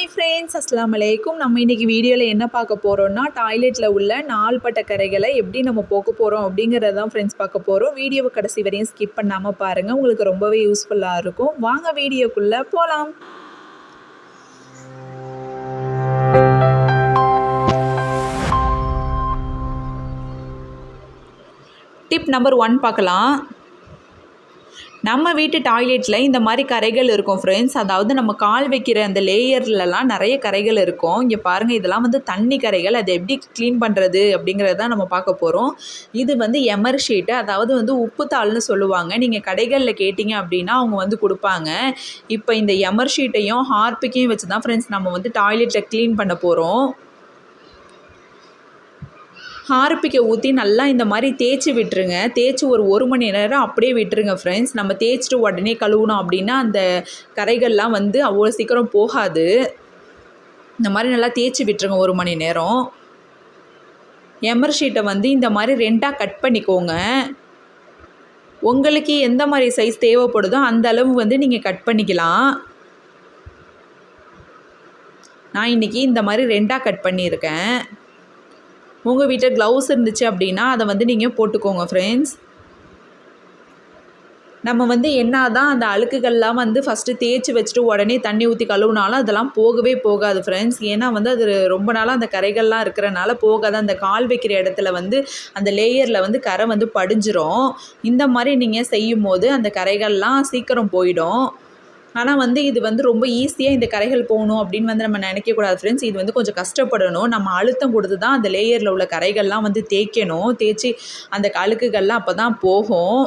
Hi friends அஸ்லாம் வலைக்கும் நம்ம இன்றைக்கி வீடியோவில் என்ன பார்க்க போகிறோம்னா டாய்லெட்டில் உள்ள நாள்பட்ட கரைகளை எப்படி நம்ம போக்க போகிறோம் அப்படிங்கிறத தான் ஃப்ரெண்ட்ஸ் பார்க்க போகிறோம் வீடியோவை கடைசி வரையும் ஸ்கிப் பண்ணாமல் பாருங்கள் உங்களுக்கு ரொம்பவே யூஸ்ஃபுல்லாக இருக்கும். வாங்க வீடியோக்குள்ளே போகலாம் டிப் நம்பர் ஒன் பார்க்கலாம். நம்ம வீட்டு டாய்லெட்டில் இந்த மாதிரி கரைகள் இருக்கும் ஃப்ரெண்ட்ஸ் அதாவது நம்ம கால் வைக்கிற அந்த லேயர்லலாம் நிறைய கரைகள் இருக்கும். இங்கே பாருங்கள் இதெல்லாம் வந்து தண்ணி கரைகள். அதை எப்படி க்ளீன் பண்ணுறது அப்படிங்கிறத தான் நம்ம பார்க்க போகிறோம் இது வந்து எமர் ஷீட்டு. அதாவது வந்து உப்பு தாள்னு சொல்லுவாங்க. நீங்கள் கடைகளில் கேட்டிங்க அப்படின்னா அவங்க வந்து கொடுப்பாங்க. இப்போ இந்த எமர் ஷீட்டையும் ஹார்பிக்கையும் வச்சு தான் ஃப்ரெண்ட்ஸ் நம்ம வந்து டாய்லெட்டில் க்ளீன் பண்ண போகிறோம் ஹார்பிக்கை ஊற்றி நல்லா இந்த மாதிரி தேய்ச்சி விட்டுருங்க. தேய்ச்சி ஒரு ஒரு மணி நேரம் அப்படியே விட்டுருங்க ஃப்ரெண்ட்ஸ் நம்ம தேய்ச்சிட்டு உடனே கழுவுனோம் அப்படின்னா அந்த கரைகள்லாம் வந்து அவ்வளோ சீக்கிரம் போகாது. இந்த மாதிரி நல்லா தேய்ச்சி விட்டுருங்க ஒரு மணி நேரம். எமர் ஷீட்டை வந்து இந்த மாதிரி ரெண்டாக கட் பண்ணிக்கோங்க. உங்களுக்கு எந்த மாதிரி சைஸ் தேவைப்படுதோ அந்த அளவு வந்து நீங்கள் கட் பண்ணிக்கலாம். நான் இன்றைக்கி இந்த மாதிரி ரெண்டாக கட் பண்ணியிருக்கேன். உங்கள் வீட்டில் க்ளவுஸ் இருந்துச்சு அப்படின்னா அதை வந்து நீங்கள் போட்டுக்கோங்க ஃப்ரெண்ட்ஸ் நம்ம வந்து என்ன தான் அந்த அழுக்குகள்லாம் வந்து ஃபஸ்ட்டு தேய்ச்சி வச்சுட்டு உடனே தண்ணி ஊற்றி கழுவுனாலும் அதெல்லாம் போகவே போகாது ஃப்ரெண்ட்ஸ் ஏன்னா வந்து அது ரொம்ப நாளாக அந்த கரைகள்லாம் இருக்கிறனால போகாது. அந்த கால் வைக்கிற இடத்துல வந்து அந்த லேயரில் வந்து கரை வந்து படிஞ்சிரும். இந்த மாதிரி நீங்கள் செய்யும் போது அந்த கரைகள்லாம் சீக்கிரம் போயிடும். ஆனால் வந்து இது வந்து ரொம்ப ஈஸியாக இந்த கரைகள் போகணும் அப்படின்னு வந்து நம்ம நினைக்கக்கூடாது ஃப்ரெண்ட்ஸ் இது வந்து கொஞ்சம் கஷ்டப்படணும். நம்ம அழுத்தம் கொடுத்து தான் அந்த லேயரில் உள்ள கரைகள்லாம் வந்து தேய்க்கணும். தேய்ச்சி அந்த அழுக்குகள்லாம் அப்போ தான் போகும்.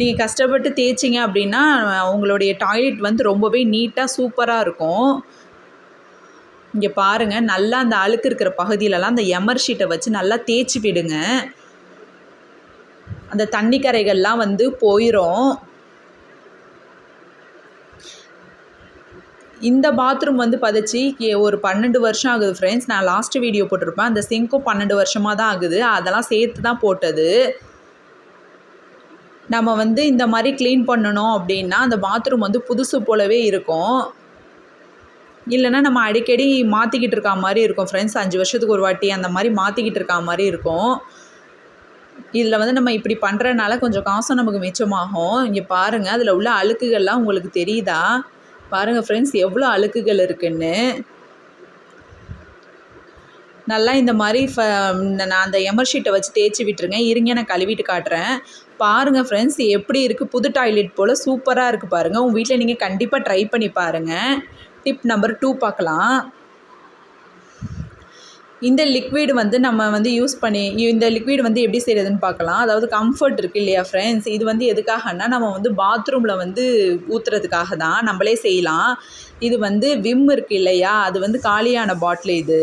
நீங்கள் கஷ்டப்பட்டு தேய்ச்சிங்க அப்படின்னா உங்களுடைய டாய்லெட் வந்து ரொம்பவே நீட்டாக சூப்பராக இருக்கும். இங்கே பாருங்கள் நல்லா அந்த அழுக்கு இருக்கிற பகுதியிலலாம் அந்த எமர் ஷீட்டை வச்சு நல்லா தேய்ச்சி விடுங்க. அந்த தண்ணி கரைகள்லாம் வந்து போயிடும் இந்த பாத்ரூம் வந்து பதிச்சு ஒரு பன்னெண்டு வருஷம் ஆகுது ஃப்ரெண்ட்ஸ் நான் லாஸ்ட் வீடியோ போட்டிருப்பேன். அந்த சிங்க்கும் பன்னெண்டு வருஷமாக தான் ஆகுது. அதெல்லாம் சேர்த்து தான் போட்டது. நம்ம வந்து இந்த மாதிரி க்ளீன் பண்ணணும் அப்படின்னா அந்த பாத்ரூம் வந்து புதுசு போலவே இருக்கும். இல்லைன்னா நம்ம அடிக்கடி மாற்றிக்கிட்டு இருக்கா மாதிரி இருக்கும் ஃப்ரெண்ட்ஸ் அஞ்சு வருஷத்துக்கு ஒரு வாட்டி அந்த மாதிரி மாற்றிக்கிட்டு இருக்கா மாதிரி இருக்கும். இதில் வந்து நம்ம இப்படி பண்ணுறனால கொஞ்சம் காசும் நமக்கு மிச்சமாகும். இங்கே பாருங்கள் அதில் உள்ள அழுக்குகள்லாம் உங்களுக்கு தெரியுதா? பாருங்கள் ஃப்ரெண்ட்ஸ் எவ்வளோ அழுக்குகள் இருக்குன்னு. நல்லா இந்த மாதிரி ஃப நான் அந்த எமர் ஷீட்டை வச்சு தேய்ச்சி விட்டுருங்க. இருங்க நான் கழுவிட்டு காட்டுறேன். பாருங்கள் ஃப்ரெண்ட்ஸ் எப்படி இருக்குது புது டாய்லெட் போல் சூப்பராக இருக்குது பாருங்கள் உங்கள் வீட்டில் நீங்கள் கண்டிப்பாக ட்ரை பண்ணி பாருங்கள் டிப் நம்பர் டூ பார்க்கலாம். இந்த லிக்விட் வந்து நம்ம வந்து யூஸ் பண்ணி இந்த லிக்விட் வந்து எப்படி செய்கிறதுன்னு பார்க்கலாம். அதாவது கம்ஃபர்ட் இருக்குது இல்லையா ஃப்ரெண்ட்ஸ் இது வந்து எதுக்காகனா நம்ம வந்து பாத்ரூமில் வந்து ஊற்றுறதுக்காக தான் நம்மளே செய்யலாம். இது வந்து விம் இருக்குது இல்லையா அது வந்து காலியான பாட்டில் இது.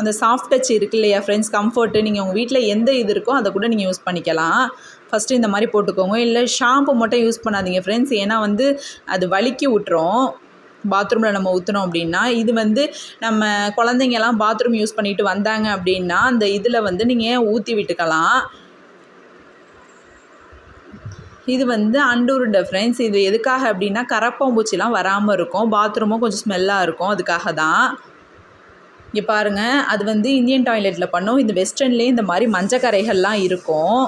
அந்த சாஃப்ட் டச் இருக்கு இல்லையா ஃப்ரெண்ட்ஸ் கம்ஃபர்ட்டு நீங்கள் உங்கள் வீட்டில் எந்த இது இருக்கோ அதை கூட நீங்கள் யூஸ் பண்ணிக்கலாம். ஃபஸ்ட்டு இந்த மாதிரி போட்டுக்கோங்க. இல்லை ஷாம்பு மட்டும் யூஸ் பண்ணாதீங்க ஃப்ரெண்ட்ஸ் ஏன்னா வந்து அது வலிக்கி விட்டுரும் பாத்ரூமில் நம்ம ஊற்றினோம் அப்படின்னா இது வந்து நம்ம குழந்தைங்கலாம் பாத்ரூம் யூஸ் பண்ணிட்டு வந்தாங்க அப்படின்னா அந்த இதில் வந்து நீங்கள் ஊற்றி விட்டுக்கலாம்? இது வந்து அண்டூர் டிஃப்ரென்ஸ் இது எதுக்காக அப்படின்னா கரப்பாம்பூச்சிலாம் வராமல் இருக்கும். பாத்ரூமும் கொஞ்சம் ஸ்மெல்லாக இருக்கும். அதுக்காக தான். இங்கே பாருங்கள் அது வந்து இந்தியன் டாய்லெட்டில் பண்ணோம். இந்த வெஸ்டர்ன்லேயே இந்த மாதிரி மஞ்சக்கரைகள்லாம் இருக்கும்.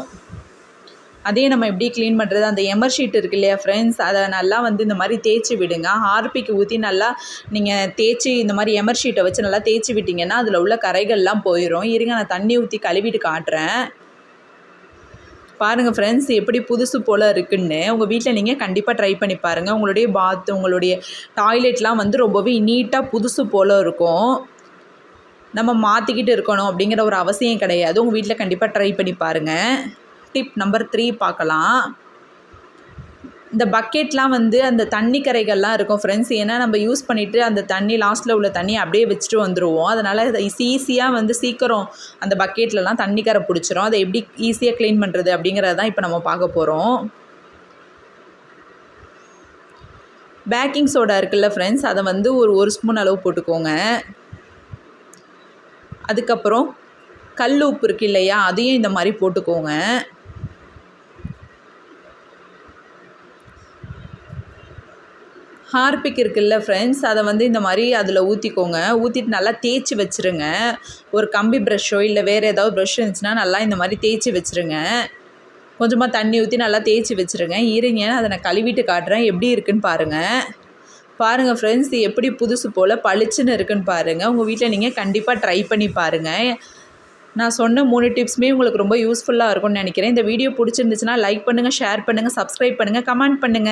அதே நம்ம எப்படி க்ளீன் பண்ணுறது அந்த எமர் ஷீட் இருக்கு இல்லையா ஃப்ரெண்ட்ஸ் அதை நல்லா வந்து இந்த மாதிரி தேய்ச்சி விடுங்க. ஹார்பிக்கு ஊற்றி நல்லா நீங்கள் தேய்ச்சி இந்த மாதிரி எமர் ஷீட்டை வச்சு நல்லா தேய்ச்சி விட்டிங்கன்னா அதில் உள்ள கரைகள்லாம் போயிடும் இருங்க நான் தண்ணி ஊற்றி கழுவிட்டு காட்டுறேன். பாருங்கள் ஃப்ரெண்ட்ஸ் எப்படி புதுசு போல் இருக்குன்னு. உங்கள் வீட்டில் நீங்கள் கண்டிப்பாக ட்ரை பண்ணி பாருங்கள் உங்களுடைய பாத் உங்களுடைய டாய்லெட்லாம் வந்து ரொம்பவே நீட்டாக புதுசு போல் இருக்கும். நம்ம மாற்றிக்கிட்டு இருக்கணும் அப்படிங்கிற ஒரு அவசியம் கிடையாது. உங்கள் வீட்டில் கண்டிப்பாக ட்ரை பண்ணி பாருங்கள் டிப் நம்பர் த்ரீ பார்க்கலாம். இந்த பக்கெட்லாம் வந்து அந்த தண்ணி கரைகள்லாம் இருக்கும் ஃப்ரெண்ட்ஸ் ஏன்னா நம்ம யூஸ் பண்ணிவிட்டு அந்த தண்ணி லாஸ்ட்டில் உள்ள தண்ணி அப்படியே வச்சுட்டு வந்துடுவோம் அதனால் ஈஸியாக வந்து சீக்கிரம் அந்த பக்கெட்லலாம் தண்ணி கரை பிடிச்சிரும். அதை எப்படி ஈஸியாக க்ளீன் பண்ணுறது அப்படிங்கிறத தான் இப்போ நம்ம பார்க்க போகிறோம் பேக்கிங் சோடா இருக்குல்ல ஃப்ரெண்ட்ஸ் அதை வந்து ஒரு ஒரு ஸ்பூன் அளவு போட்டுக்கோங்க. அதுக்கப்புறம் கல் உப்பு இருக்கு இல்லையா அதையும் இந்த மாதிரி போட்டுக்கோங்க. ஹார்பிக் இருக்குல்ல ஃப்ரெண்ட்ஸ் அதை வந்து இந்த மாதிரி அதில் ஊற்றிக்கோங்க ஊற்றிட்டு நல்லா தேய்ச்சி வச்சுருங்க. ஒரு கம்பி ப்ரஷ்ஷோ இல்லை வேறு ஏதாவது ப்ரஷ் இருந்துச்சுன்னா நல்லா இந்த மாதிரி தேய்ச்சி வச்சுருங்க. கொஞ்சமாக தண்ணி ஊற்றி நல்லா தேய்ச்சி வச்சுருங்க. இருங்க அதை நான் கழுவிட்டு காட்டுறேன். எப்படி இருக்குன்னு பாருங்கள் பாருங்கள் ஃப்ரெண்ட்ஸ் எப்படி புதுசு போல் பளிச்சுன்னு இருக்குன்னு பாருங்கள் உங்கள் வீட்டில் நீங்கள் கண்டிப்பாக ட்ரை பண்ணி பாருங்கள் நான் சொன்ன மூணு டிப்ஸுமே உங்களுக்கு ரொம்ப யூஸ்ஃபுல்லாக இருக்கும்னு நினைக்கிறேன். இந்த வீடியோ பிடிச்சிருந்துச்சுன்னா லைக் பண்ணுங்கள் ஷேர் பண்ணுங்கள் சப்ஸ்கிரைப் பண்ணுங்கள் கமெண்ட் பண்ணுங்கள்